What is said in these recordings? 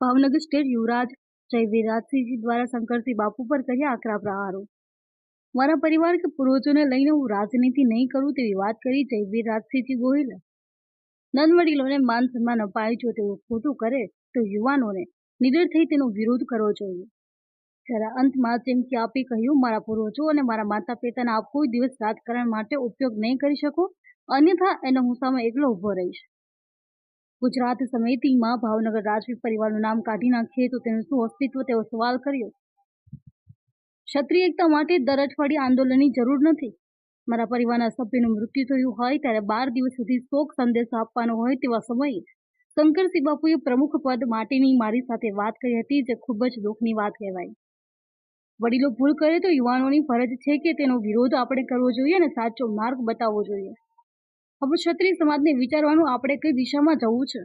Bhavnagar state યુવરાજ જયવીર રાજસિંહજી દ્વારા શંકરસિંહ બાપુ પર કર્યા આકરા પ્રહારો. મારા પરિવાર કે પૂર્વજોને લઈને હું રાજનીતિ નહીં કરું તેવી વાત કરી જયવીર રાજસિંહજી ગોહિલે. નંદવડીલોને માન સન્માન અપાય જો તેઓ ખોટું કરે તો યુવાનોને નિડર થઈ તેનો વિરોધ કરવો જોઈએ. જરા અંતમાં જેમ કે આપે કહ્યું, મારા પૂર્વજો અને મારા માતા પિતાના આપ કોઈ દિવસ રાજકારણ માટે ઉપયોગ નહીં કરી શકો, અન્યથા એનો હું સામે એકલો ઊભો રહીશ. ગુજરાત સમિતિમાં ભાવનગર રાજવી પરિવારનું નામ કાઢી નાખીએ તો તેનું શું અસ્તિત્વ? તેવો સવાલ કર્યો. ક્ષત્રિય એકતા માટે દર અઠવાડિયે આંદોલનની જરૂર નથી. મારા પરિવારના સભ્યનું મૃત્યુ થયું હોય ત્યારે બાર દિવસ સુધી શોક સંદેશો આપવાનો હોય તેવા સમયે શંકરસિંહ બાપુએ પ્રમુખ પદ માટેની મારી સાથે વાત કરી હતી, જે ખૂબ જ દુઃખની વાત કહેવાય. વડીલો ભૂલ કરે તો યુવાનોની ફરજ છે કે તેનો વિરોધ આપણે કરવો જોઈએ અને સાચો માર્ગ બતાવવો જોઈએ. હવે ક્ષત્રિય સમાજને વિચારવાનું આપણે કઈ દિશામાં જવું છે?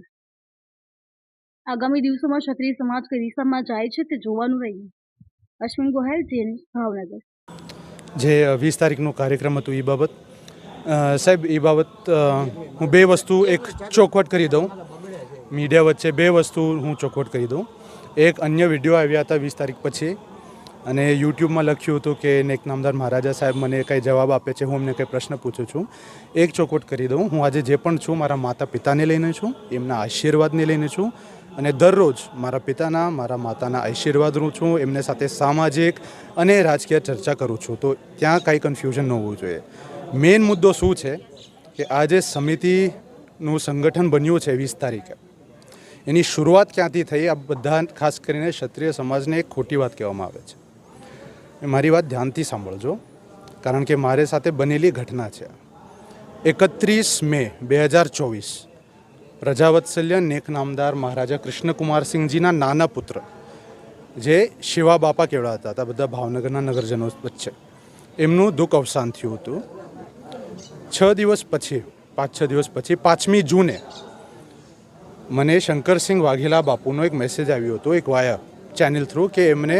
આગામી દિવસોમાં ક્ષત્રિય સમાજ કઈ દિશામાં જાય છે તે જોવાનું રહ્યું. અશ્વિન ગોહેલ જેન ભાવનગર. જે વીસ તારીખનો કાર્યક્રમ હતો એ બાબત. સાહેબ એ બાબત હું બે વસ્તુ એક ચોખવટ કરી દઉં. મીડિયા વચ્ચે બે વસ્તુ હું ચોખવટ કરી દઉં. એક અન્ય વીડિયો આવ્યા હતા વીસ તારીખ પછી. અને યુટ્યુબમાં લખ્યું હતું કે નેક નામદાર મહારાજા સાહેબ મને કંઈ જવાબ આપે છે, હું એમને કંઈ પ્રશ્ન પૂછું છું. એક ચોખવટ કરી દઉં. હું આજે જે પણ છું, મારા માતા પિતાને લઈને છું, એમના આશીર્વાદને લઈને છું અને દરરોજ મારા પિતાના, મારા માતાના આશીર્વાદ રૂ છું, એમને સાથે સામાજિક અને રાજકીય ચર્ચા કરું છું. તો ત્યાં કાંઈ કન્ફ્યુઝન ન હોવું જોઈએ. મેઇન મુદ્દો શું છે કે આજે સમિતિનું સંગઠન બન્યું છે વીસ તારીખે, એની શરૂઆત ક્યાંથી થઈ? આ બધા ખાસ કરીને ક્ષત્રિય સમાજને એક ખોટી વાત કહેવામાં આવે છે. મારી વાત ધ્યાનથી સાંભળજો, કારણ કે મારે સાથે બનેલી ઘટના છે. એકત્રીસ મે બે હજાર ચોવીસ પ્રજાવત્સલ્ય નેક નામદાર મહારાજા કૃષ્ણકુમારસિંહજીના નાના પુત્ર, જે શિવા બાપા કેવડાતા હતા બધા ભાવનગરના નગરજનો વચ્ચે. એમનું દુઃખ અવસાન થયું હતું. છ દિવસ પછી, પાંચ છ દિવસ પછી, પાંચમી જૂને, મને શંકરસિંહ વાઘેલા બાપુનો એક મેસેજ આવ્યો હતો, એક વાયા ચેનલ થ્રુ કે એમને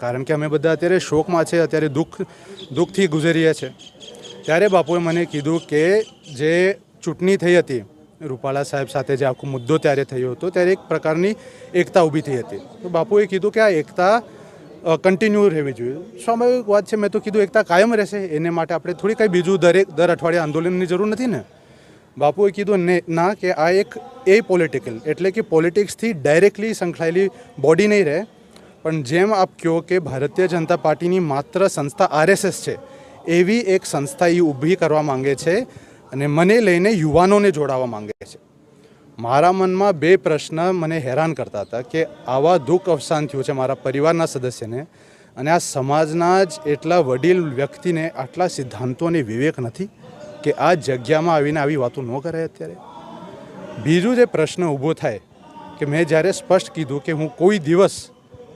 કારણ કે અમે બધા અત્યારે શોકમાં છે, અત્યારે દુઃખ, દુઃખથી ગુજરીએ છીએ ત્યારે બાપુએ મને કીધું કે જે ચૂંટણી થઈ હતી, રૂપાલા સાહેબ સાથે જે આખો મુદ્દો ત્યારે થયો હતો, ત્યારે એક પ્રકારની એકતા ઊભી થઈ હતી. તો બાપુએ કીધું કે આ એકતા કન્ટિન્યુ રહેવી જોઈએ. સ્વાભાવિક વાત છે, મેં તો કીધું એકતા કાયમ રહેશે, એને માટે આપણે થોડી કંઈ બીજું દરેક, દર અઠવાડિયે આંદોલનની જરૂર નથી ને. બાપુએ કીધું ને, ના, કે આ એક એ પોલિટિકલ એટલે કે પોલિટિક્સથી ડાયરેક્ટલી સંકળાયેલી બોડી નહીં રહે. પણ જેમ આપ કહો કે ભારતીય જનતા પાર્ટીની માત્ર સંસ્થા આરએસએસ છે, એવી એક સંસ્થા એ ઊભી કરવા માંગે છે અને મને લઈને યુવાનોને જોડાવા માંગે છે. મારા મનમાં બે પ્રશ્ન મને હેરાન કરતા હતા કે આવા દુઃખ અવસાન થયું છે મારા પરિવારના સદસ્યને અને આ સમાજના જ એટલા વડીલ વ્યક્તિને આટલા સિદ્ધાંતોને વિવેક નથી કે આ જગ્યામાં આવીને આવી વાતો ન કરે અત્યારે? બીજું જે પ્રશ્ન ઊભો થાય કે મેં જ્યારે સ્પષ્ટ કીધું કે હું કોઈ દિવસ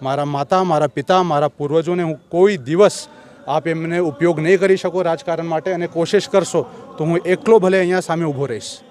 મારા માતા, મારા પિતા, મારા પૂર્વજોને હું કોઈ દિવસ આપ એમને ઉપયોગ નહીં કરી શકો રાજકારણ માટે અને કોશિશ કરશો તો હું એકલો ભલે અહીંયા સામે ઊભો રહીશ.